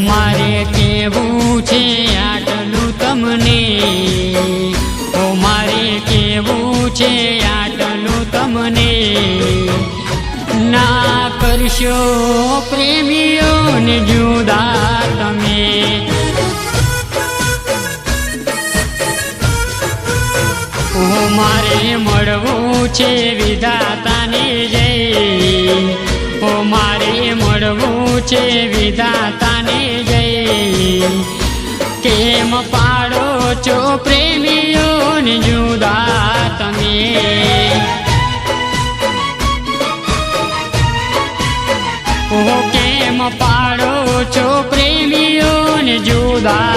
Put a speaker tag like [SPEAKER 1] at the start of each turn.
[SPEAKER 1] મારે કેવું છે આટલું તમને? ઓ મારે કેવું છે આટલું તમને? ના કરશો પ્રેમીઓને જુદા મારે મળવું છે વિધાતાને જય. ઓ મારે મળવું છે વિધાતાને જય. કેમ પાડો છો પ્રેમીઓને જુદા તમે? કેમ પાડો છો પ્રેમીઓને જુદા